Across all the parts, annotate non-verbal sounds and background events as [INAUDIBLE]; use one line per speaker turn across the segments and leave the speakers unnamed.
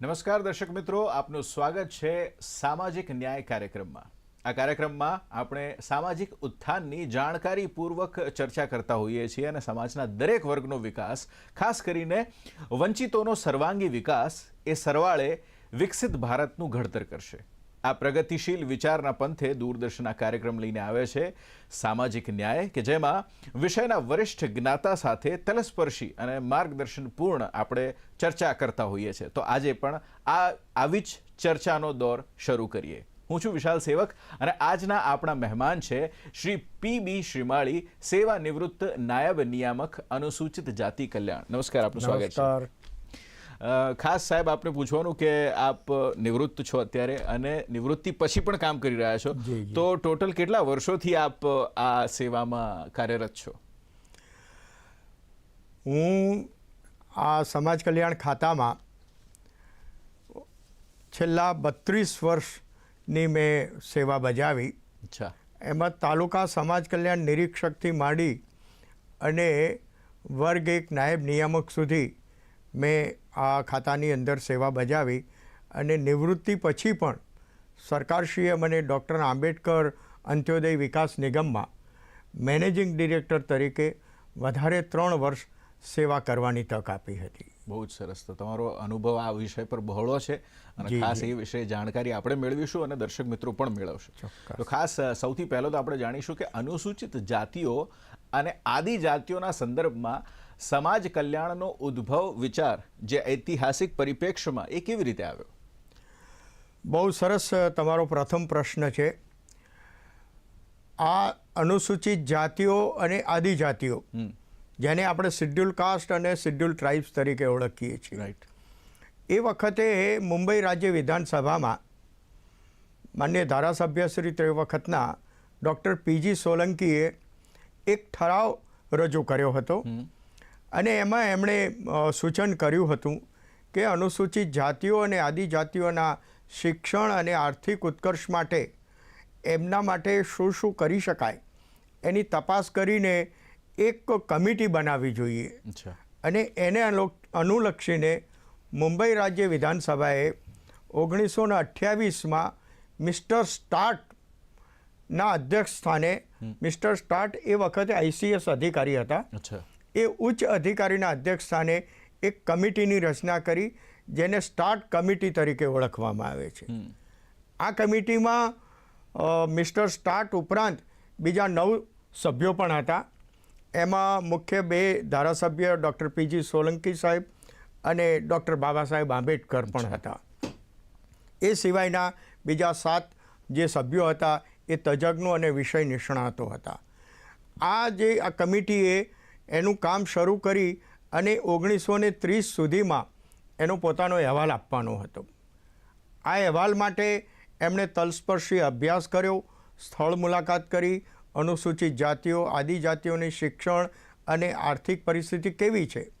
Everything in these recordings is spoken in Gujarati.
નમસ્કાર દર્શક મિત્રો, આપનું સ્વાગત છે સામાજિક ન્યાય કાર્યક્રમમાં. આ કાર્યક્રમમાં આપણે સામાજિક ઉત્થાનની જાણકારીપૂર્વક ચર્ચા કરતા હોઈએ છીએ અને સમાજના દરેક વર્ગનો વિકાસ, ખાસ કરીને વંચિતોનો સર્વાંગી વિકાસ, એ સરવાળે વિકસિત ભારતનું ઘડતર કરશે. આ પ્રગતિશીલ વિચારના પંથે દૂરદર્શન આ કાર્યક્રમ લઈને આવે છે. સામાજિક ન્યાય, કે જેમાં વિષયના વરિષ્ઠ જ્ઞાતા સાથે તલસ્પર્શી અને માર્ગદર્શનપૂર્ણ આપણે ચર્ચા કરતા હોઈએ છીએ. તો આજે પણ આ, આવી જ ચર્ચાનો દોર શરૂ કરીએ. હું છું વિશાલ સેવક અને આજના આપણા મહેમાન છે શ્રી પી બી શ્રીમાળી સેવા નિવૃત્ત નાયબ નિયામક અનુસૂચિત જાતિ કલ્યાણ. નમસ્કાર, આપનું સ્વાગત છે. ખાસ સાહેબ આપને પૂછવાનું કે આપ નિવૃત્ત છો અત્યારે અને નિવૃત્તિ પછી પણ કામ કરી રહ્યા છો. તો ટોટલ કેટલા વર્ષોથી આપ આ સેવામાં કાર્યરત છો?
હું આ સમાજ કલ્યાણ ખાતામાં છેલ્લા બત્રીસ વર્ષની મેં સેવા બજાવી.
અચ્છા.
એમાં તાલુકા સમાજ કલ્યાણ નિરીક્ષકથી માંડી અને વર્ગ એક નાયબ નિયામક સુધી મેં આ ખાતાની અંદર સેવા બજાવી અને નિવૃત્તિ પછી પણ સરકારશ્રીએ મને ડૉક્ટર આંબેડકર અંત્યોદય વિકાસ નિગમમાં મેનેજિંગ ડિરેક્ટર તરીકે વધારે ત્રણ વર્ષ સેવા કરવાની તક આપી હતી.
બહુ જ સરસ. તો તમારો અનુભવ આ વિષય પર બહોળો છે અને ખાસ એ વિશે જાણકારી આપણે મેળવીશું અને દર્શક મિત્રો પણ મેળવશે. તો ખાસ સૌથી પહેલો તો આપણે જાણીશું કે અનુસૂચિત જાતિઓ અને આદિ જાતિઓના સંદર્ભમાં સમાજ કલ્યાણનો ઉદ્ભવ વિચાર જે ઐતિહાસિક પરિપ્રેક્ષ્યમાં એ કેવી રીતે આવ્યો?
બહુ સરસ તમારો પ્રથમ પ્રશ્ન છે. આ અનુસૂચિત જાતિઓ અને આદિજાતિઓ જેને આપણે શિડ્યુલ કાસ્ટ અને શિડ્યુલ ટ્રાઇબ્સ તરીકે ઓળખીએ છીએ.
રાઈટ
એ વખતે મુંબઈ રાજ્ય વિધાનસભામાં માન્ય ધારાસભ્ય શ્રી તે વખતના ડૉક્ટર પીજી સોલંકીએ એક ઠરાવ રજૂ કર્યો હતો. અને એમાં એમણે સૂચન કર્યું હતું કે અનુસૂચિત જાતિઓ અને આદિજાતિઓના શિક્ષણ અને આર્થિક ઉત્કર્ષ માટે એમના માટે શું શું કરી શકાય એની તપાસ કરીને એક કમિટી બનાવવી જોઈએ.
અચ્છા.
અને એને અનુલક્ષીને મુંબઈ રાજ્ય વિધાનસભાએ ઓગણીસો ને અઠ્યાવીસમાં મિસ્ટર સ્ટાર્ટના અધ્યક્ષ સ્થાને મિસ્ટર સ્ટાર્ટ એ વખતે આઈસીએસ અધિકારી હતા. એ ઉચ્ચ અધિકારીના અધ્યક્ષસ્થાને એક કમિટીની રચના કરી જેને સ્ટાર્ટ કમિટી તરીકે ઓળખવામાં આવે છે. આ કમિટીમાં મિસ્ટર સ્ટાર્ટ ઉપરાંત બીજા નવ સભ્યો પણ હતા. એમાં મુખ્ય બે ધારાસભ્ય ડૉક્ટર પીજી સોલંકી સાહેબ અને ડૉક્ટર બાબા સાહેબ આંબેડકર પણ હતા. એ સિવાયના બીજા સાત જે સભ્યો હતા એ તજજ્ઞો અને વિષય નિષ્ણાતો હતા. આ જે આ કમિટીએ એનું કામ શરૂ કરી અને ઓગણીસો ને ત્રીસ સુધીમાં એનો પોતાનો અહેવાલ આપવાનો હતો. આ અહેવાલ માટે એમણે તલસ્પર્શી અભ્યાસ કર્યો સ્થળ મુલાકાત કરી અનુસૂચિત જાતિઓ આદિજાતિઓની શિક્ષણ અને આર્થિક પરિસ્થિતિ કેવી છે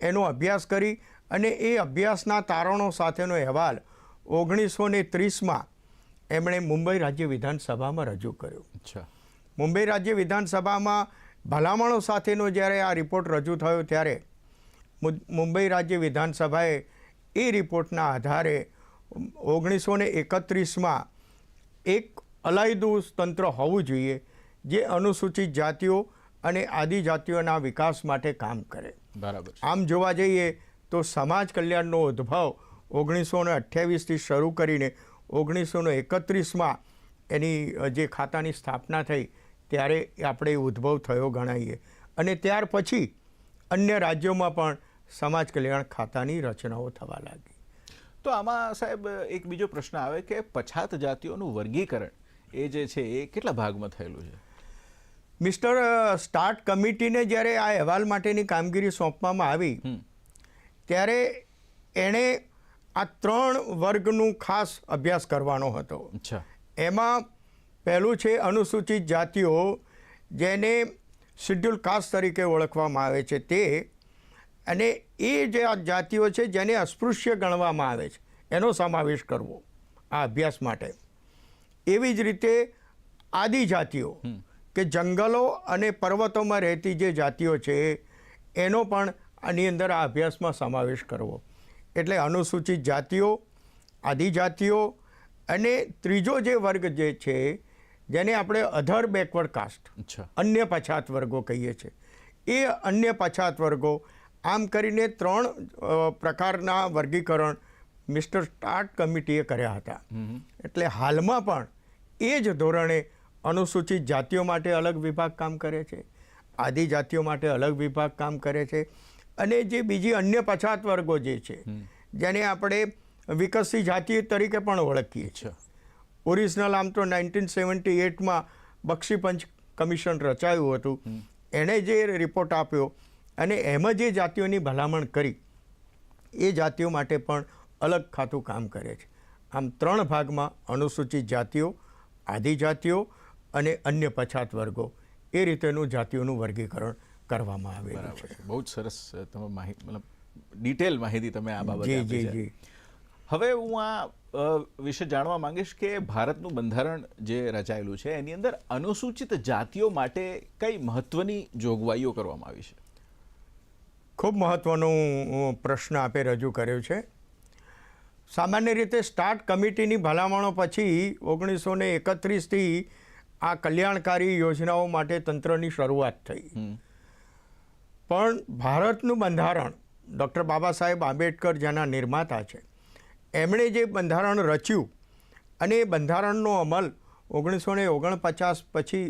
એનો અભ્યાસ કરી અને એ અભ્યાસના તારણો સાથેનો અહેવાલ ઓગણીસો ને ત્રીસમાં એમણે મુંબઈ રાજ્ય વિધાનસભામાં રજૂ કર્યો. મુંબઈ રાજ્ય વિધાનસભામાં ભલામણો સાથેનો જ્યારે આ રિપોર્ટ રજૂ થયો ત્યારે મુંબઈ રાજ્ય વિધાનસભાએ એ રિપોર્ટના આધારે ઓગણીસો ને એકત્રીસમાં એક અલાયદું તંત્ર હોવું જોઈએ જે અનુસૂચિત જાતિઓ અને આદિજાતિઓના વિકાસ માટે કામ કરે.
બરાબર
આમ જોવા જઈએ તો સમાજ કલ્યાણનો ઉદ્ભવ ઓગણીસો ને અઠ્યાવીસથી શરૂ કરીને ઓગણીસો ને એકત્રીસમાં એની જે ખાતાની સ્થાપના થઈ ત્યારે આપણે ઉદ્ભવ થયો ગણાઈએ. અને ત્યાર પછી અન્ય રાજ્યોમાં પણ સમાજ કલ્યાણ ખાતાની રચનાઓ થવા લાગી.
તો આમાં સાહેબ એક બીજો પ્રશ્ન આવે કે પછાત જાતિઓનું વર્ગીકરણ એ જે છે એ કેટલા ભાગમાં થયેલું છે?
મિસ્ટર સ્ટાર્ટ કમિટીને જ્યારે આ અહેવાલ માટેની કામગીરી સોંપવામાં આવી ત્યારે એણે આ ત્રણ વર્ગનું ખાસ અભ્યાસ કરવાનો હતો.
અચ્છા.
એમાં પહેલું છે અનુસૂચિત જાતિઓ જેને શિડ્યુલ કાસ્ટ તરીકે ઓળખવામાં આવે છે તે. અને એ જે આ જાતિઓ છે જેને અસ્પૃશ્ય ગણવામાં આવે છે એનો સમાવેશ કરવો આ અભ્યાસ માટે. એવી જ રીતે આદિજાતિઓ કે જંગલો અને પર્વતોમાં રહેતી જે જાતિઓ છે એનો પણ આની અંદર આ અભ્યાસમાં સમાવેશ કરવો. એટલે અનુસૂચિત જાતિઓ આદિજાતિઓ અને ત્રીજો જે વર્ગ જે છે જેને આપણે અધર બેકવર્ડ કાસ્ટ અન્ય પછાત વર્ગો કહીએ છીએ. એ અન્ય પછાત વર્ગો આમ કરીને ત્રણ પ્રકારના વર્ગીકરણ મિસ્ટર સ્ટાર્ટ કમિટીએ કર્યા હતા. એટલે હાલમાં પણ એ જ ધોરણે અનુસૂચિત જાતિઓ માટે અલગ વિભાગ કામ કરે છે આદિજાતિઓ માટે અલગ વિભાગ કામ કરે છે અને જે બીજી અન્ય પછાત વર્ગો જે છે જેને આપણે વિકસિત જાતિ તરીકે પણ ઓળખીએ છીએ. ઓરિજિનલ આમ તો નાઇન્ટીન સેવન્ટી એટમાં બક્ષીપંચ કમિશન રચાયું હતું. એણે જે રિપોર્ટ આપ્યો અને એમાં જે જાતિઓની ભલામણ કરી એ જાતિઓ માટે પણ અલગ ખાતું કામ કરે છે. આમ ત્રણ ભાગમાં અનુસૂચિત જાતિઓ આદિજાતિઓ અને અન્ય પછાત વર્ગો એ રીતેનું જાતિઓનું વર્ગીકરણ કરવામાં આવેલું છે.
બહુ જ સરસ તમે માહિતી મતલબ ડિટેલ માહિતી તમે આ બાબતે
જી
આપી છે.
જી.
હવે હું આ વિશે જાણવા માંગીશ કે ભારતનું બંધારણ જે રચાયેલું છે એની અંદર અનુસૂચિત જાતિઓ માટે કઈ મહત્વની જોગવાઈઓ કરવામાં આવી છે?
ખૂબ મહત્ત્વનું પ્રશ્ન આપે રજૂ કર્યો છે. સામાન્ય રીતે સ્ટાર્ટ કમિટીની ભલામણો પછી ઓગણીસો ને એકત્રીસથી આ કલ્યાણકારી યોજનાઓ માટે તંત્રની શરૂઆત થઈ. પણ ભારતનું બંધારણ ડૉક્ટર બાબા સાહેબ આંબેડકર જેના નિર્માતા છે એમણે જે બંધારણ રચ્યું અને એ બંધારણનો અમલ ઓગણીસો ને ઓગણપચાસ પછી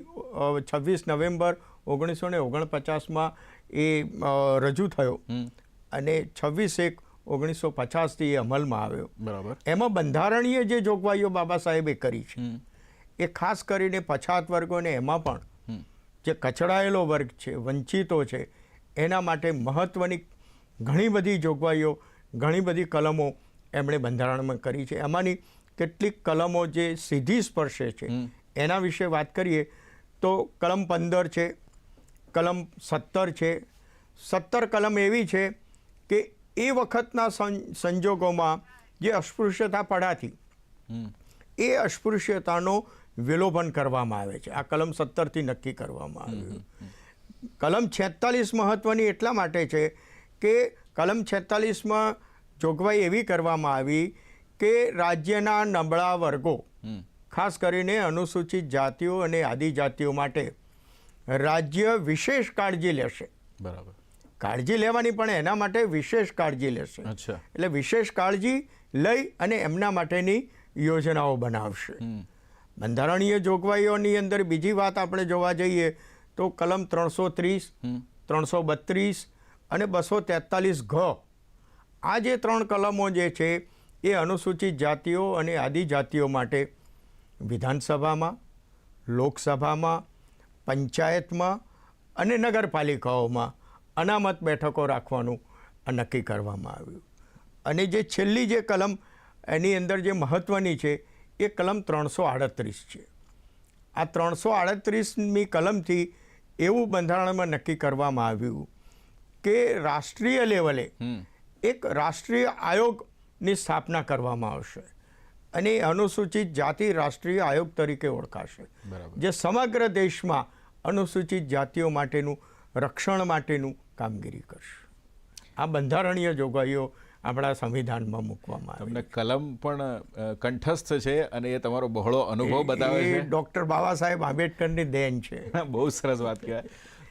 છવ્વીસ નવેમ્બર ઓગણીસો ને ઓગણપચાસમાં એ રજૂ થયો. અને છવ્વીસ એક ઓગણીસો પચાસથી એ અમલમાં આવ્યો.
બરાબર.
એમાં બંધારણીય જે જોગવાઈઓ બાબા સાહેબે કરી છે એ ખાસ કરીને પછાત વર્ગોને એમાં પણ જે કચડાયેલો વર્ગ છે વંચિતો છે એના માટે મહત્ત્વની ઘણી બધી જોગવાઈઓ ઘણી બધી કલમો એમણે બંધારણમાં કરી છે. એમાંની કેટલીક કલમો જે સીધી સ્પર્શે છે એના વિશે વાત કરીએ તો કલમ પંદર છે કલમ સત્તર છે. સત્તર કલમ એવી છે કે એ વખતના સંજોગોમાં જે અસ્પૃશ્યતા પડાતી એ અસ્પૃશ્યતાનો વિલોપન કરવામાં આવે છે. આ કલમ સત્તરથી નક્કી કરવામાં આવ્યું. કલમ છેતાલીસ મહત્ત્વની એટલા માટે છે કે કલમ છેતાલીસમાં જોગવાઈ એવી કરવામાં આવી કે રાજ્યના નબળા વર્ગો ખાસ કરીને અનુસૂચિત જાતિઓ અને આદિજાતિઓ માટે રાજ્ય વિશેષ કાળજી લેશે.
બરાબર.
કાળજી લેવાની પણ એના માટે વિશેષ કાળજી લેશે.
અચ્છા.
એટલે વિશેષ કાળજી લઈ અને એમના માટેની યોજનાઓ બનાવશે. બંધારણીય જોગવાઈઓની અંદર બીજી વાત આપણે જોવા જઈએ તો કલમ ત્રણસો ત્રીસ ત્રણસો બત્રીસ અને બસો તેતાલીસ ઘ આ જે ત્રણ કલમો જે છે એ અનુસૂચિત જાતિઓ અને આદિજાતિઓ માટે વિધાનસભામાં, લોકસભામાં, પંચાયતમાં અને નગરપાલિકાઓમાં અનામત બેઠકો રાખવાનું નક્કી કરવામાં આવ્યું. અને જે છેલ્લી જે કલમ એની અંદર જે મહત્ત્વની છે, એ કલમ ત્રણસો આડત્રીસ છે. આ ત્રણસો આડત્રીસમી કલમથી એવું બંધારણમાં નક્કી કરવામાં આવ્યું કે રાષ્ટ્રીય લેવલે એક રાષ્ટ્રીય આયોગની સ્થાપના કરવામાં આવશે અને એ અનુસૂચિત જાતિ રાષ્ટ્રીય આયોગ તરીકે ઓળખાશે. જે સમગ્ર દેશમાં અનુસૂચિત જાતિઓ માટેનું રક્ષણ માટેનું કામગીરી કરશે. આ બંધારણીય જોગવાઈઓ આપણા સંવિધાનમાં મૂકવામાં આવે
તમને કલમ પણ કંઠસ્થ છે અને એ તમારો બહોળો અનુભવ બતાવે છે.
ડૉક્ટર બાબા સાહેબ આંબેડકરની દેન છે. [LAUGHS]
બહુ સરસ વાત કહેવાય.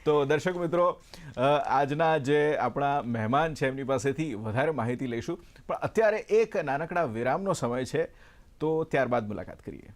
તો દર્શક મિત્રો આજના જે આપણા મહેમાન છે, એમની પાસેથી વધારે માહિતી લઈશું. પણ અત્યારે એક નાનકડા વિરામનો સમય છે, તો ત્યારબાદ મુલાકાત કરીએ.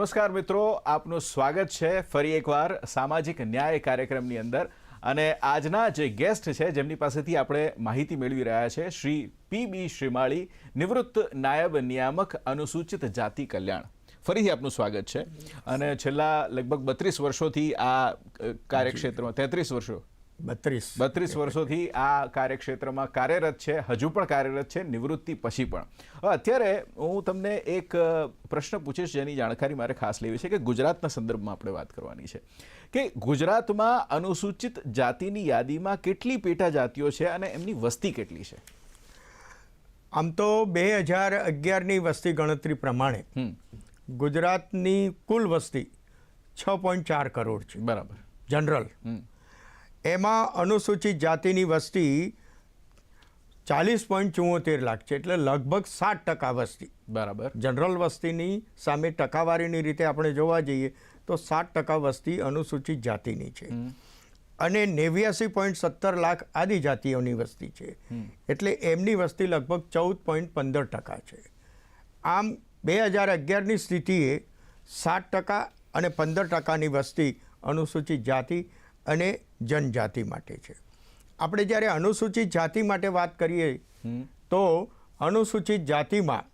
નમસ્કાર મિત્રો, આપનું સ્વાગત છે ફરી એકવાર સામાજિક ન્યાય કાર્યક્રમની અંદર. અને આજના જે ગેસ્ટ છે, જેમની પાસેથી આપણે માહિતી મેળવી રહ્યા છે, શ્રી પી બી શ્રીમાળી, નિવૃત્ત નાયબ નિયામક અનુસૂચિત જાતિ કલ્યાણ. ફરીથી આપનું સ્વાગત છે. અને છેલ્લા લગભગ બત્રીસ વર્ષોથી આ કાર્યક્ષેત્રમાં, તેત્રીસ વર્ષો
બત્રીસ.
બત્રીસ વર્ષોથી આ કાર્યક્ષેત્રમાં કાર્યરત છે હજુ પણ કાર્યરત છે નિવૃત્તિ પછી પણ. અત્યારે હું તમને એક પ્રશ્ન પૂછીશ જેની જાણકારી મારે ખાસ લેવી છે કે ગુજરાતના સંદર્ભમાં આપણે વાત કરવાની છે. કે ગુજરાતમાં અનુસૂચિત જાતિની યાદીમાં કેટલી પેટા જાતિઓ છે અને એમની વસ્તી કેટલી છે?
આમ તો બે હજાર અગિયારની વસ્તી ગણતરી પ્રમાણે ગુજરાતની કુલ વસ્તી છ પોઈન્ટ ચાર કરોડ છે.
બરાબર.
જનરલ. એમાં અનુસૂચિત જાતિની વસ્તી ચાલીસ પોઈન્ટ ચુંવોતેર લાખ છે એટલે લગભગ સાત ટકા વસ્તી.
બરાબર.
જનરલ વસ્તીની સામે ટકાવારીની રીતે આપણે જોવા જઈએ તો સાત ટકા વસ્તી અનુસૂચિત જાતિની છે. અને નેવ્યાસી પોઈન્ટ સત્તર લાખ આદિજાતિઓની વસ્તી છે. એટલે એમની વસ્તી લગભગ ચૌદ પોઈન્ટ પંદર ટકા છે. આમ બે હજાર અગિયારની સ્થિતિએ સાત ટકા અને પંદર ટકાની વસ્તી અનુસૂચિત જાતિ અને જનજાતિ માટે છે. આપણે જ્યારે અનુસૂચિત જાતિ માટે વાત કરીએ તો અનુસૂચિત જાતિમાં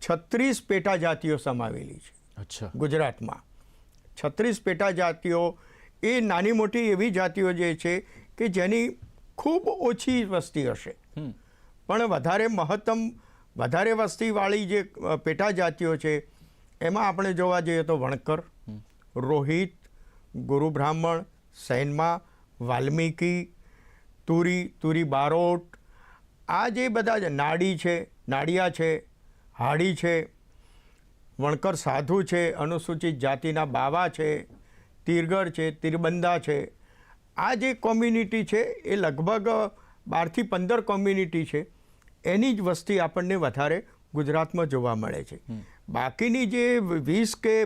છત્રીસ પેટા જાતિઓ સમાવેલી છે.
અચ્છા.
ગુજરાતમાં છત્રીસ પેટા જાતિઓ એ નાની મોટી એવી જાતિઓ જે છે કે જેની ખૂબ ઓછી વસ્તી હશે. પણ વધારે મહત્તમ વધારે વસ્તીવાળી જે પેટા જાતિઓ છે એમાં આપણે જોવા જઈએ તો વણકર રોહિત ગુરુ બ્રાહ્મણ સૈનમાં વાલ્મીકી તુરી તુરી બારોટ આ જે બધા જ નાડી છે નાડિયા છે હાડી છે વણકર સાધુ છે અનુસૂચિત જાતિના બાવા છે તીરગર છે તિરબંદા છે આ જે કોમ્યુનિટી છે એ લગભગ બારથી પંદર કોમ્યુનિટી છે. એની જ વસ્તી આપણને વધારે ગુજરાતમાં જોવા મળે છે. બાકીની જે વીસ કે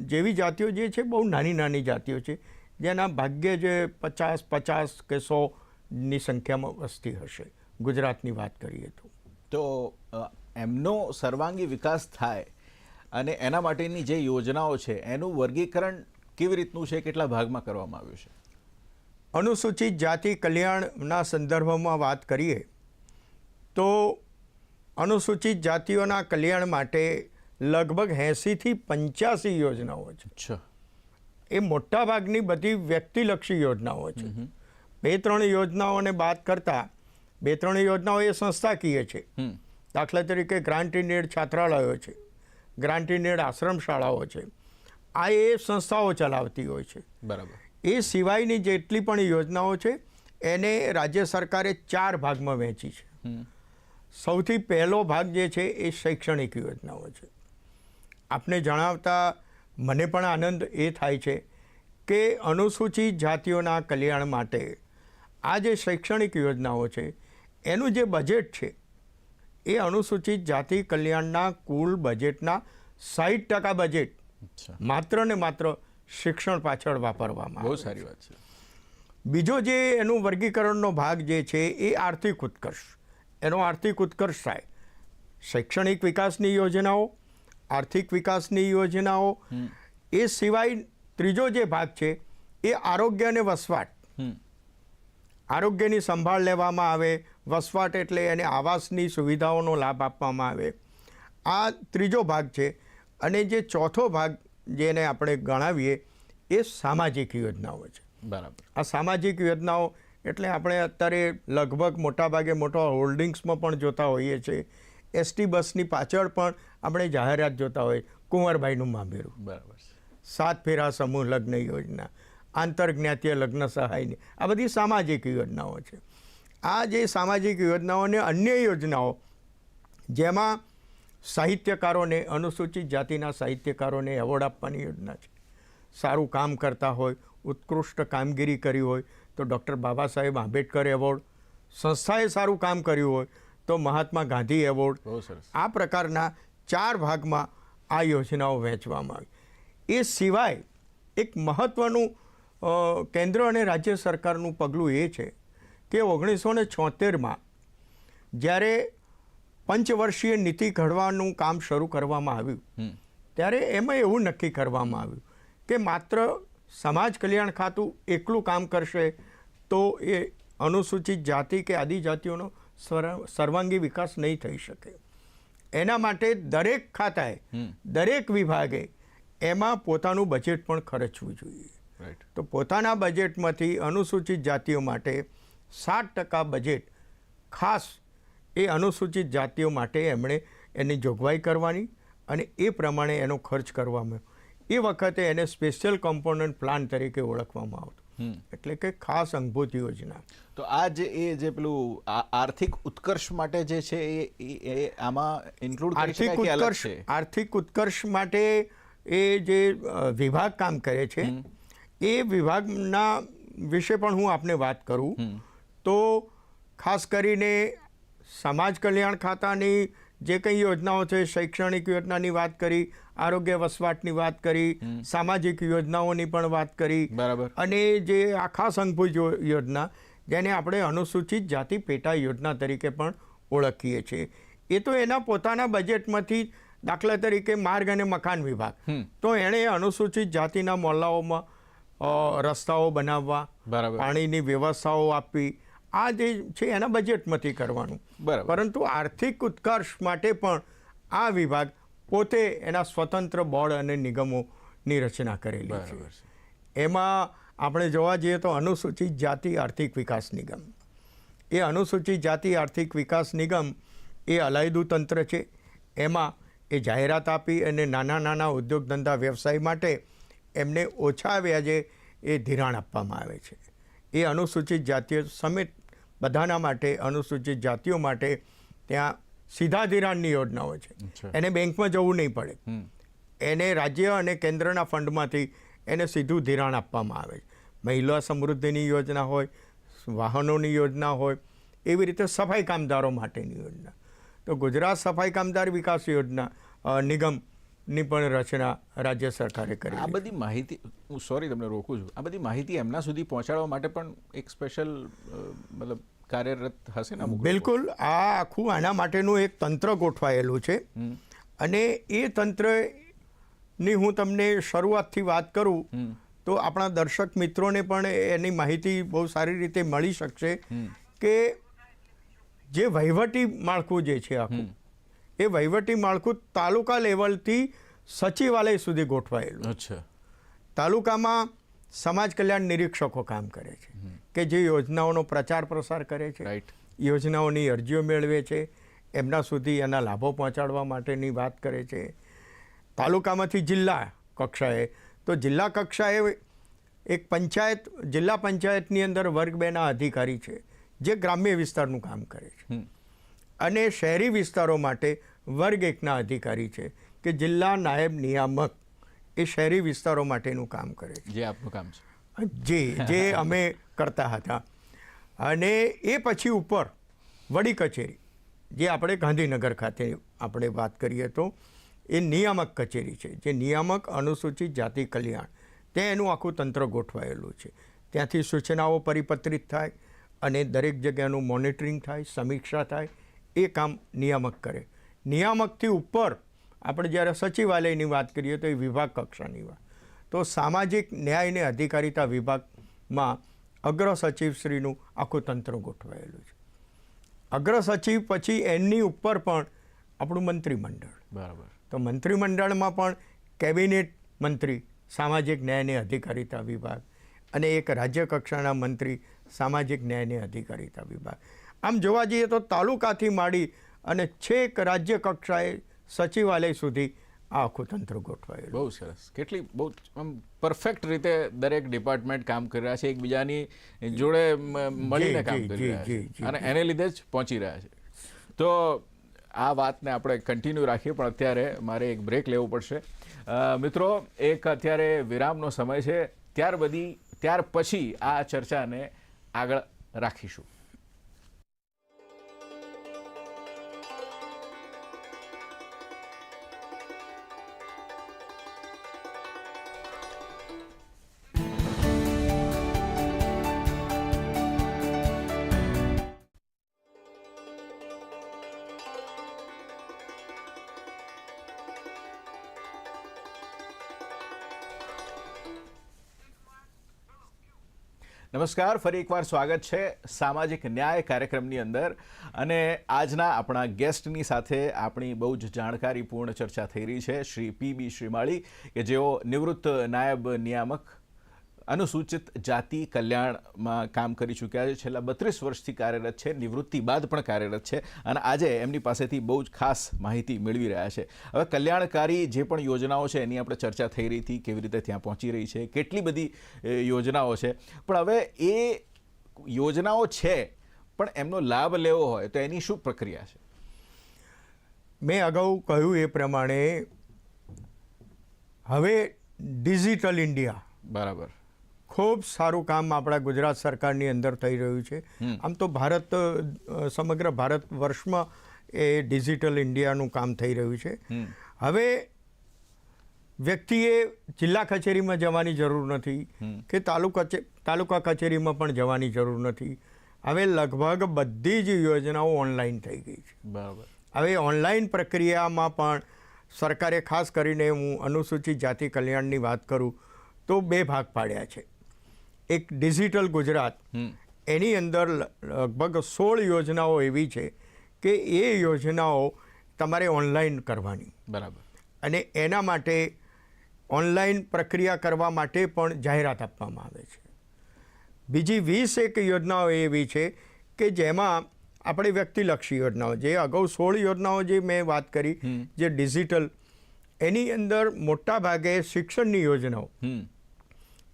જેવી જાતિઓ જે છે બહુ નાની નાની જાતિઓ છે જેના ભાગ્યે જે પચાસ પચાસ કે સોની સંખ્યામાં વસ્તી હશે. ગુજરાતની વાત કરીએ તો.
તો એમનો સર્વાંગી વિકાસ થાય અને એના માટેની જે યોજનાઓ છે એનું વર્ગીકરણ કેવી રીતનું છે કેટલા ભાગમાં કરવામાં આવ્યું છે?
અનુસૂચિત જાતિ કલ્યાણના સંદર્ભમાં વાત કરીએ તો અનુસૂચિત જાતિઓના કલ્યાણ માટે લગભગ એંસીથી પંચ્યાસી યોજનાઓ છે. એ મોટાભાગની બધી વ્યક્તિલક્ષી યોજનાઓ છે. બે ત્રણ યોજનાઓને બાદ કરતાં બે ત્રણ યોજનાઓ એ સંસ્થાકીય છે. દાખલા તરીકે ગ્રાન્ટીનેડ છાત્રાલયો છે ગ્રાન્ટીનેડ આશ્રમ શાળાઓ છે. આ એ સંસ્થાઓ ચલાવતી હોય છે.
બરાબર.
એ સિવાયની જેટલી પણ યોજનાઓ છે એને રાજ્ય સરકારે ચાર ભાગમાં વહેંચી છે. સૌથી પહેલો ભાગ જે છે એ શૈક્ષણિક યોજનાઓ છે. આપને જણાવતા મને પણ આનંદ એ થાય છે કે અનુસૂચિત જાતિઓના કલ્યાણ માટે આ જે શૈક્ષણિક યોજનાઓ છે એનું જે બજેટ છે એ અનુસૂચિત જાતિ કલ્યાણના કુલ બજેટના સાહીઠ ટકા બજેટ માત્ર ને માત્ર શિક્ષણ પાછળ વાપરવામાં
બહુ સારી વાત છે.
બીજો જે એનું વર્ગીકરણનો ભાગ જે છે એ આર્થિક ઉત્કર્ષ. એનો આર્થિક ઉત્કર્ષ થાય. શૈક્ષણિક વિકાસની યોજનાઓ આર્થિક વિકાસની યોજનાઓ એ સિવાય ત્રીજો જે ભાગ છે એ આરોગ્ય અને વસવાટ. આરોગ્યની સંભાળ લેવામાં આવે વસવાટ એટલે એને આવાસની સુવિધાઓનો લાભ આપવામાં આવે. આ ત્રીજો ભાગ છે અને જે ચોથો ભાગ જેને આપણે ગણાવીએ એ સામાજિક યોજનાઓ છે.
બરાબર.
આ સામાજિક યોજનાઓ એટલે આપણે અત્યારે લગભગ મોટાભાગે મોટા હોલ્ડિંગ્સમાં પણ જોતા હોઈએ છીએ. એસટી બસની પાછળ પણ આપણે જાહેરાત જોતા હોઈએ કુંવરબાઈનું મામેરું.
બરાબર
સાત ફેરા સમૂહ લગ્ન યોજના આંતરજ્ઞાતીય લગ્ન સહાયની આ બધી સામાજિક યોજનાઓ છે. આ જે સામાજિક યોજનાઓને અન્ય યોજનાઓ જેમાં સાહિત્યકારોને અનુસૂચિત જાતિના સાહિત્યકારોને એવોર્ડ આપવાની યોજના છે. સારું કામ કરતા હોય ઉત્કૃષ્ટ કામગીરી કરી હોય તો ડૉક્ટર બાબા સાહેબ આંબેડકર એવોર્ડ. સંસ્થાએ સારું કામ કર્યું હોય તો મહાત્મા ગાંધી એવોર્ડ. આ પ્રકારના ચાર ભાગમાં આ યોજનાઓ વહેંચવામાં આવી. એ સિવાય એક મહત્ત્વનું કેન્દ્ર અને રાજ્ય સરકારનું પગલું એ છે કે ઓગણીસો ને છોતેરમાં જ્યારે પંચવર્ષીય નીતિ ઘડવાનું કામ શરૂ કરવામાં આવ્યું ત્યારે એમાં એવું નક્કી કરવામાં આવ્યું કે માત્ર સમાજ કલ્યાણ ખાતું એકલું કામ કરશે તો એ અનુસૂચિત જાતિ કે આદિજાતિઓનો સર- સર્વાંગી વિકાસ નહીં થઈ શકે. એના માટે દરેક ખાતાએ દરેક વિભાગે એમાં પોતાનું બજેટ પણ ખર્ચવું જોઈએ.
રાઈટ
તો પોતાના બજેટમાંથી અનુસૂચિત જાતિઓ માટે સાત ટકા બજેટ ખાસ એ અનુસૂચિત જાતિઓ માટે એમણે એની જોગવાઈ કરવાની અને એ પ્રમાણે એનો ખર્ચ કરવામાં એ વખતે એને સ્પેશિયલ કોમ્પોનન્ટ પ્લાન તરીકે ઓળખવામાં આવતો. એટલે કે ખાસ અંગભૂત યોજના.
તો આ જે એ જે પેલું આર્થિક ઉત્કર્ષ માટે જે છે એ આમાં ઇન્ક્લુડ
આર્થિક ઉત્કર્ષ આર્થિક ઉત્કર્ષ માટે એ જે વિભાગ કામ કરે છે એ વિભાગના વિશે પણ હું આપને વાત કરું. તો ખાસ કરીને સમાજ કલ્યાણ ખાતાની જે કંઈ યોજનાઓ છે શૈક્ષણિક યોજનાની વાત કરી આરોગ્ય વસવાટની વાત કરી સામાજિક યોજનાઓની પણ વાત કરી
બરાબર.
અને જે આખા ખાસ યોજના જેને આપણે અનુસૂચિત જાતિ પેટા યોજના તરીકે પણ ઓળખીએ છીએ. એ તો એના પોતાના બજેટમાંથી દાખલા તરીકે માર્ગ અને મકાન વિભાગ. તો એણે અનુસૂચિત જાતિના મોલ્લાઓમાં રસ્તાઓ બનાવવા
બરાબર.
પાણીની વ્યવસ્થાઓ આપવી આ જે છે એના બજેટમાંથી કરવાનું.
બરાબર.
પરંતુ આર્થિક ઉત્કર્ષ માટે પણ આ વિભાગ પોતે એના સ્વતંત્ર બોર્ડ અને નિગમોની રચના કરેલી છે.
છે.
એમાં આપણે જોવા જઈએ તો અનુસૂચિત જાતિ આર્થિક વિકાસ નિગમ. એ અનુસૂચિત જાતિ આર્થિક વિકાસ નિગમ એ અલાયદું તંત્ર છે. એમાં એ જાહેરાત આપી અને નાના નાના ઉદ્યોગ ધંધા વ્યવસાય માટે એમને ઓછા વ્યાજે એ ધિરાણ આપવામાં આવે છે. એ અનુસૂચિત જાતિઓ સમેત બધાના માટે અનુસૂચિત જાતિઓ માટે ત્યાં સીધા ધિરાણની યોજનાઓ છે. એને બેંકમાં જવું નહીં પડે. એને રાજ્ય અને કેન્દ્રના ફંડમાંથી એને સીધું ધિરાણ આપવામાં આવે છે. મહિલા સમૃદ્ધિની યોજના હોય વાહનોની યોજના હોય એવી રીતે સફાઈ કામદારો માટેની યોજના. તો ગુજરાત સફાઈ કામદાર વિકાસ યોજના અ, નિગમની પણ રચના રાજ્ય સરકારે કરી
આ બધી માહિતી હું સોરી તમને રોકું છું આ બધી માહિતી એમના સુધી પહોંચાડવા માટે પણ એક સ્પેશિયલ મતલબ કાર્યરત હશે ને
બિલકુલ. આ આખું આના માટેનું એક તંત્ર ગોઠવાયેલું છે. અને એ તંત્રની હું તમને શરૂઆતથી વાત કરું તો આપણા દર્શક મિત્રોને પણ એની માહિતી બહુ સારી રીતે મળી શકશે કે જે વહીવટી માળખું જે છે આખું એ વહીવટી માળખું તાલુકા લેવલથી સચિવાલય સુધી ગોઠવાયેલું.
અચ્છા.
તાલુકામાં સમાજ કલ્યાણ નિરીક્ષકો કામ કરે છે કે જે યોજનાઓનો પ્રચાર પ્રસાર કરે છે
રાઈટ
યોજનાઓની અરજીઓ મેળવે છે એમના સુધી એના લાભો પહોંચાડવા માટેની વાત કરે છે. તાલુકામાંથી જિલ્લા કક્ષાએ તો જિલ્લા કક્ષાએ એક પંચાયત જિલ્લા પંચાયતની અંદર વર્ગ બેના અધિકારી છે જે ગ્રામ્ય વિસ્તારનું કામ કરે છે. અને શહેરી વિસ્તારો માટે વર્ગ એકના અધિકારી છે કે જિલ્લા નાયબ નિયામક એ શહેરી વિસ્તારો માટેનું કામ કરે છે.
જે આપનું કામ છે.
જે જે અમે કરતા હતા. અને એ પછી ઉપર વડી કચેરી જે આપણે ગાંધીનગર ખાતે આપણે વાત કરીએ તો એ નિયામક કચેરી છે. જે નિયામક અનુસૂચિત જાતિ કલ્યાણ ત્યાં એનું આખું તંત્ર ગોઠવાયેલું છે. ત્યાંથી સૂચનાઓ પરિપત્રિત થાય અને દરેક જગ્યાનું મોનિટરિંગ થાય સમીક્ષા થાય એ કામ નિયામક કરે. નિયામકથી ઉપર આપણે જ્યારે સચિવાલયની વાત કરીએ તો એ વિભાગ કક્ષાની વાત. તો સામાજિક ન્યાય અને અધિકારિતા વિભાગમાં અગ્ર સચિવશ્રીનું આખું તંત્ર ગોઠવાયેલું છે. અગ્ર સચિવ પછી એમની ઉપર પણ આપણું મંત્રીમંડળ.
બરાબર.
તો મંત્રીમંડળમાં પણ કેબિનેટ મંત્રી સામાજિક ન્યાયની અધિકારિતા વિભાગ અને એક રાજ્ય કક્ષાના મંત્રી સામાજિક ન્યાયની અધિકારિતા વિભાગ. આમ જોવા જઈએ તો તાલુકાથી માંડી અને છેક રાજ્ય કક્ષાએ સચિવાલય સુધી આ આખું તંત્ર ગોઠવાયું
બહુ સરસ. કેટલી બહુ આમ પરફેક્ટ રીતે દરેક ડિપાર્ટમેન્ટ કામ કરી રહ્યા છે એકબીજાની જોડે મળીને કામ કરી રહ્યા છે. અને એને લીધે જ પહોંચી રહ્યા છે. તો આ વાતને આપણે કન્ટિન્યુ રાખીએ પણ અત્યારે મારે એક બ્રેક લેવું પડશે. મિત્રો એક અત્યારે વિરામનો સમય છે. ત્યાર બધી ત્યાર પછી આ ચર્ચાને આગળ રાખીશું. નમસ્કાર, ફરી એકવાર સ્વાગત છે સામાજિક ન્યાય કાર્યક્રમની અંદર. અને આજના આપણા ગેસ્ટની સાથે આપણી બહુ જ જાણકારીપૂર્ણ ચર્ચા થઈ રહી છે શ્રી પી બી શ્રીમાળી, કે જેઓ નિવૃત્ત નાયબ નિયામક અનુસૂચિત જાતિ કલ્યાણમાં કામ કરી ચૂક્યા છે. છેલ્લા બત્રીસ વર્ષથી કાર્યરત છે. નિવૃત્તિ બાદ પણ કાર્યરત છે અને આજે એમની પાસેથી બહુ જ ખાસ માહિતી મેળવી રહ્યા છે. હવે કલ્યાણકારી જે પણ યોજનાઓ છે એની આપણે ચર્ચા થઈ રહી હતી કેવી રીતે ત્યાં પહોંચી રહી છે કેટલી બધી યોજનાઓ છે. પણ હવે એ યોજનાઓ છે પણ એમનો લાભ લેવો હોય તો એની શું પ્રક્રિયા છે?
મેં અગાઉ કહ્યું એ પ્રમાણે હવે ડિજિટલ ઇન્ડિયા
બરાબર.
ખૂબ સારું કામ આપણા ગુજરાત સરકારની અંદર થઈ રહ્યું છે. આમ તો ભારત સમગ્ર ભારત વર્ષમાં એ ડિજિટલ ઇન્ડિયાનું કામ થઈ રહ્યું છે. હવે વ્યક્તિએ જિલ્લા કચેરીમાં જવાની જરૂર નથી કે તાલુકા તાલુકા કચેરીમાં પણ જવાની જરૂર નથી. હવે લગભગ બધી જ યોજનાઓ ઓનલાઈન થઈ ગઈ છે.
બરાબર.
હવે ઓનલાઈન પ્રક્રિયામાં પણ સરકારે ખાસ કરીને હું અનુસૂચિત જાતિ કલ્યાણની વાત કરું તો બે ભાગ પાડ્યા છે. એક ડિજિટલ ગુજરાત. એની અંદર લગભગ સોળ યોજનાઓ એવી છે કે એ યોજનાઓ તમારે ઓનલાઈન કરવાની.
બરાબર.
અને એના માટે ઓનલાઈન પ્રક્રિયા કરવા માટે પણ જાહેરાત આપવામાં આવે છે. બીજી વીસ એક યોજનાઓ એવી છે કે જેમાં આપણે વ્યક્તિલક્ષી યોજનાઓ જે અગાઉ સોળ યોજનાઓ જે મેં વાત કરી જે ડિજિટલ એની અંદર મોટા ભાગે શિક્ષણની યોજનાઓ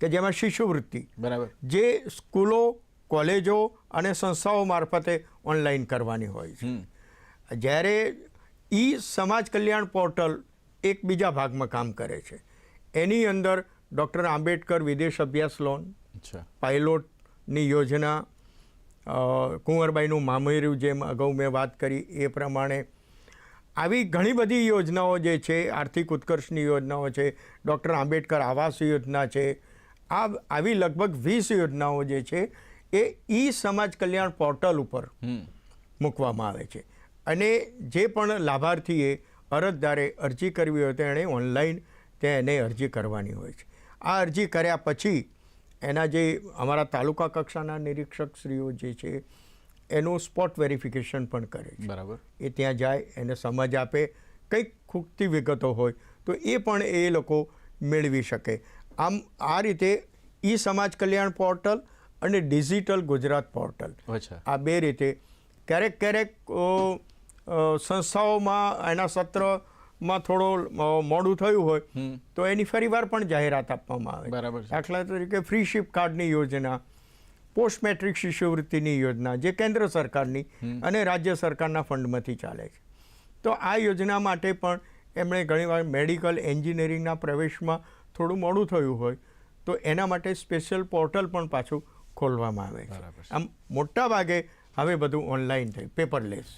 કે જેમાં શિષ્યવૃત્તિ
બરાબર.
જે સ્કૂલો કોલેજો અને સંસ્થાઓ મારફતે ઓનલાઈન કરવાની હોય છે. જ્યારે ઈ સમાજ કલ્યાણ પોર્ટલ એક બીજા ભાગમાં કામ કરે છે. એની અંદર ડૉક્ટર આંબેડકર વિદેશ અભ્યાસ લોન
અચ્છા.
પાયલોટની યોજના કુંવરબાઈનું મામેરું જેમ અગાઉ મેં વાત કરી એ પ્રમાણે આવી ઘણી બધી યોજનાઓ જે છે આર્થિક ઉત્કર્ષની યોજનાઓ છે ડૉક્ટર આંબેડકર આવાસ યોજના છે આ આવી લગભગ વીસ યોજનાઓ જે છે એ ઈ સમાજ કલ્યાણ પોર્ટલ ઉપર મૂકવામાં આવે છે. અને જે પણ લાભાર્થીએ અરજદારે અરજી કરવી હોય તેણે ઓનલાઈન તેને અરજી કરવાની હોય છે. આ અરજી કર્યા પછી એના જે અમારા તાલુકા કક્ષાના નિરીક્ષકશ્રીઓ જે છે એનું સ્પોટ વેરિફિકેશન પણ કરે છે.
બરાબર.
એ ત્યાં જાય એને સમજ આપે. કંઈક ખૂટતી વિગતો હોય તો એ પણ એ લોકો મેળવી શકે. આમ આ રીતે ઈ સમાજ કલ્યાણ પોર્ટલ અને ડિજિટલ ગુજરાત પોર્ટલ. આ બે રીતે ક્યારેક ક્યારેક સંસ્થાઓમાં એના સત્રમાં થોડો મોડું થયું હોય તો એની ફરીવાર પણ જાહેરાત આપવામાં આવે.
બરાબર
દાખલા તરીકે ફ્રી શિપ કાર્ડની યોજના પોસ્ટ મેટ્રિક શિષ્યવૃત્તિની યોજના જે કેન્દ્ર સરકારની અને રાજ્ય સરકારના ફંડમાંથી ચાલે છે. તો આ યોજના માટે પણ એમણે ઘણીવાર મેડિકલ એન્જિનિયરિંગના પ્રવેશમાં થોડું મોડું થયું હોય તો એના માટે સ્પેશિયલ પોર્ટલ પણ પાછું ખોલવામાં આવે છે.
બરાબર
આમ મોટા ભાગે હવે બધું ઓનલાઈન થયું પેપરલેસ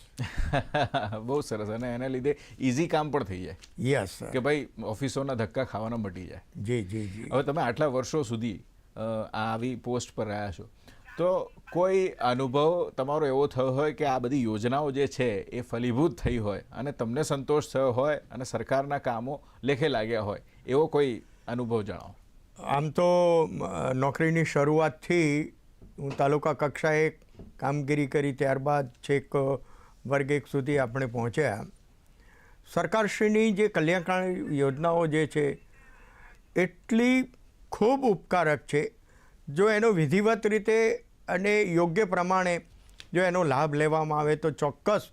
બહુ સરસ. અને એના લીધે ઇઝી કામ પણ થઈ જાય.
યસ
કે ભાઈ ઓફિસોના ધક્કા ખાવાના મટી જાય.
જી જી જી.
હવે તમે આટલા વર્ષો સુધી આ આવી પોસ્ટ પર રહ્યા છો. તો કોઈ અનુભવ તમારો એવો થયો હોય કે આ બધી યોજનાઓ જે છે એ ફલીભૂત થઈ હોય અને તમને સંતોષ થયો હોય અને સરકારના કામો લેખે લાગ્યા હોય એવો કોઈ અનુભવ જણાવો.
આમ તો નોકરીની શરૂઆતથી હું તાલુકા કક્ષાએ કામગીરી કરી ત્યારબાદ છેક વર્ગ એક સુધી આપણે પહોંચ્યા. સરકારશ્રીની જે કલ્યાણકારી યોજનાઓ જે છે, એટલી ખૂબ ઉપકારક છે. જો એનો વિધિવત રીતે અને યોગ્ય પ્રમાણે જો એનો લાભ લેવામાં આવે તો ચોક્કસ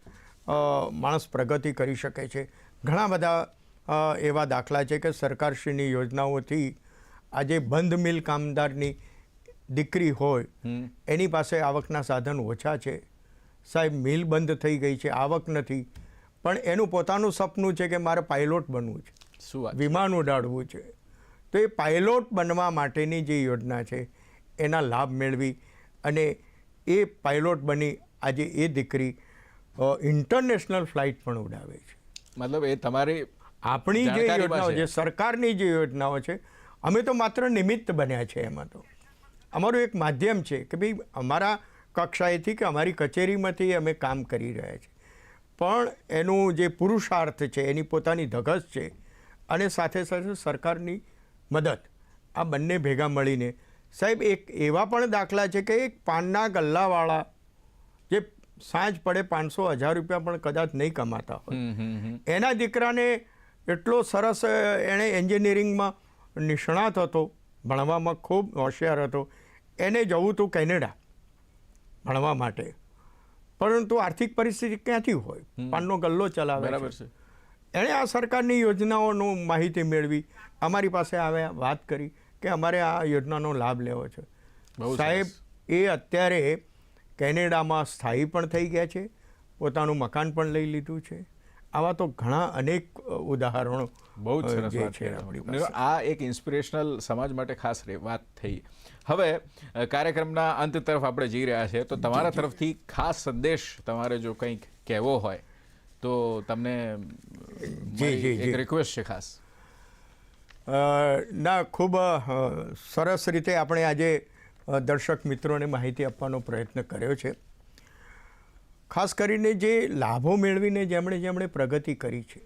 માણસ પ્રગતિ કરી શકે છે. ઘણા બધા એવા દાખલા છે કે સરકારશ્રીની યોજનાઓથી આજે બંધ મિલ કામદારની દીકરી હોય એની પાસે આવકના સાધન ઓછા છે. સાહેબ મિલ બંધ થઈ ગઈ છે આવક નથી. પણ એનું પોતાનું સપનું છે કે મારે પાયલોટ બનવું છે.
શું
વિમાન ઉડાડવું છે. તો એ પાયલોટ બનવા માટેની જે યોજના છે એના લાભ મેળવી અને એ પાયલોટ બની આજે એ દીકરી ઇન્ટરનેશનલ ફ્લાઇટ પણ ઉડાવે છે.
મતલબ એ તમારી
આપણી જે યોજનાઓ
છે.
સરકારની જે યોજનાઓ છે અમે તો માત્ર નિમિત્ત બન્યા છે એમાં તો. અમારું એક માધ્યમ છે કે ભાઈ અમારા કક્ષાએથી કે અમારી કચેરીમાંથી અમે કામ કરી રહ્યા છીએ પણ એનું જે પુરુષાર્થ છે એની પોતાની ધગસ છે અને સાથે સાથે સરકારની મદદ. આ બંને ભેગા મળીને. સાહેબ એક એવા પણ દાખલા છે કે એક પાનના ગલ્લાવાળા જે સાંજ પડે પાંચસો હજાર રૂપિયા પણ કદાચ નહીં કમાતા હોય. એના દીકરાને એટલો સરસ એણે એન્જિનિયરિંગમાં નિષ્ણાત હતો ભણવામાં ખૂબ હોશિયાર હતો. એને જવું હતું કેનેડા ભણવા માટે. પરંતુ આર્થિક પરિસ્થિતિ ક્યાંથી હોય? પાનનો ગલ્લો ચલાવે
બરાબર છે.
એણે આ સરકારની યોજનાઓનું માહિતી મેળવી. અમારી પાસે આવ્યા વાત કરી કે અમારે આ યોજનાનો લાભ લેવો છે. સાહેબ એ અત્યારે કેનેડામાં સ્થાયી પણ થઈ ગયા છે. પોતાનું મકાન પણ લઈ લીધું છે. આવા તો ઘણા અનેક ઉદાહરણો
બહુ જ સરસ વાત
છે.
આ એક ઇન્સ્પિરેશનલ સમાજ માટે ખાસ વાત થઈ હવે કાર્યક્રમના અંત તરફ આપણે જઈ રહ્યા છે તો તમારા તરફથી ખાસ સંદેશ તમારે જો કંઈક કહેવો હોય તો તમને એક. રિક્વેસ્ટ છે ખાસ
ના ખૂબ સરસ રીતે આપણે આજે દર્શક મિત્રોને માહિતી આપવાનો પ્રયત્ન કર્યો છે ખાસ કરીને જે લાભો મેળવીને જેમણે જેમણે પ્રગતિ કરી છે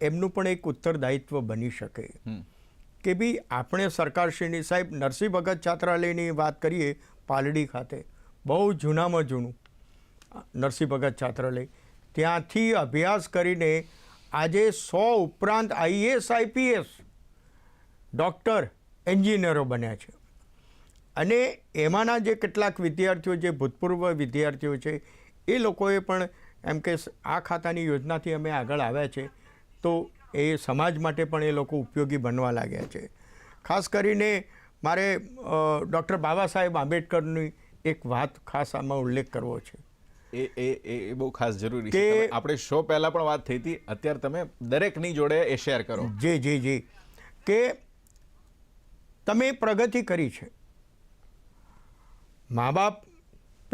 એમનું પણ એક ઉત્તરદાયિત્વ બની શકે. કે ભઈ આપણે સરકારશ્રીની સાહેબ નરસિંહ ભગત છાત્રાલયની વાત કરીએ પાલડી ખાતે બહુ જૂનામાં જૂનું નરસિંહ ભગત છાત્રાલય ત્યાંથી અભ્યાસ કરીને આજે સો ઉપરાંત આઈએસ આઈપીએસ ડૉક્ટર એન્જિનિયરો બન્યા છે. અને એમાંના જે કેટલાક વિદ્યાર્થીઓ જે ભૂતપૂર્વ વિદ્યાર્થીઓ છે એ લોકોએ પણ એમ કે આ ખાતાની યોજનાથી અમે આગળ આવ્યા છે. તો એ સમાજ માટે પણ એ લોકો ઉપયોગી બનવા લાગ્યા છે. ખાસ કરીને મારે ડૉક્ટર બાબા સાહેબ આંબેડકરની એક વાત ખાસ આમાં ઉલ્લેખ કરવો છે.
એ એ એ એ બહુ ખાસ જરૂરી છે.
કે-
આપણે શો પહેલાં પણ વાત થઈ હતી અત્યારે તમે દરેકની જોડે એ શેર કરો.
જી જી જી. કે તમે પ્રગતિ કરી છે. મા બાપે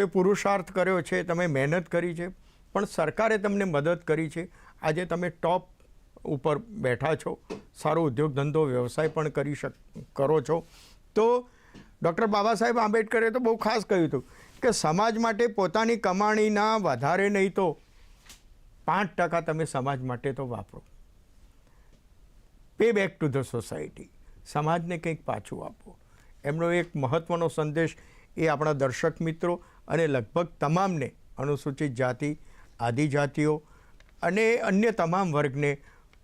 પુરુષાર્થ કર્યો છે, તમે મહેનત કરી છે, પણ સરકારે તમને મદદ કરી છે. આજે તમે ટોપ ઉપર બેઠા છો, સારો ઉદ્યોગ, ધંધો, વ્યવસાય પણ કરી શક, કરો છો. તો ડૉક્ટર બાબા સાહેબ આંબેડકરે તો બહુ ખાસ કહ્યું હતું કે સમાજ માટે પોતાની કમાણીના વધારે નહીં તો પાંચ ટકા તમે સમાજ માટે તો વાપરો. Pay back to the society સમાજને કંઈક પાછું આપો. એમનો એક મહત્ત્વનો સંદેશ એ આપણા દર્શક મિત્રો અને લગભગ તમામને અનુસૂચિત જાતિ આદિજાતિઓ અને અન્ય તમામ વર્ગને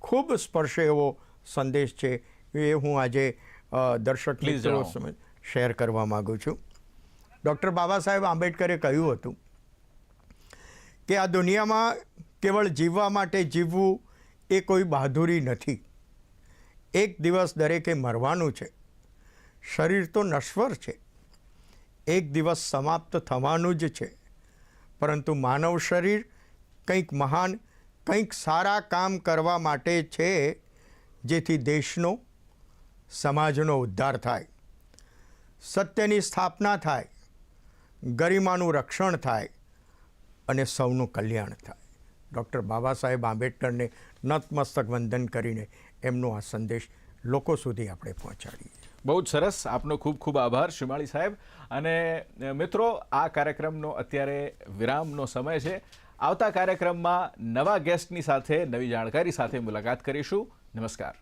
ખૂબ સ્પર્શે એવો સંદેશ છે એ હું આજે દર્શક મિત્રો શેર કરવા માગું છું. ડૉક્ટર બાબા સાહેબ આંબેડકરે કહ્યું હતું કે આ દુનિયામાં કેવળ જીવવા માટે જીવવું એ કોઈ બહાદુરી નથી. એક દિવસ દરેકે મરવાનું છે. શરીર તો નશ્વર છે. એક દિવસ સમાપ્ત થવાનું જ છે. પરંતુ માનવ શરીર કંઈક મહાન, કંઈક સારા કામ કરવા માટે છે, જેથી દેશનો, સમાજનો ઉદ્ધાર થાય. સત્યની સ્થાપના થાય, ગરિમાનું રક્ષણ થાય અને સૌનું કલ્યાણ થાય. ડૉક્ટર બાબા સાહેબ આંબેડકરને નતમસ્તક વંદન કરીને એમનો આ સંદેશ લોકો સુધી આપણે પહોંચાડીએ
બહુ જ સરસ. આપનો ખૂબ ખૂબ આભાર, શિમાળી સાહેબ. અને મિત્રો, આ કાર્યક્રમનો અત્યારે વિરામનો સમય છે. આવતા કાર્યક્રમમાં નવા ગેસ્ટની સાથે, નવી જાણકારી સાથે મુલાકાત કરીશું. નમસ્કાર.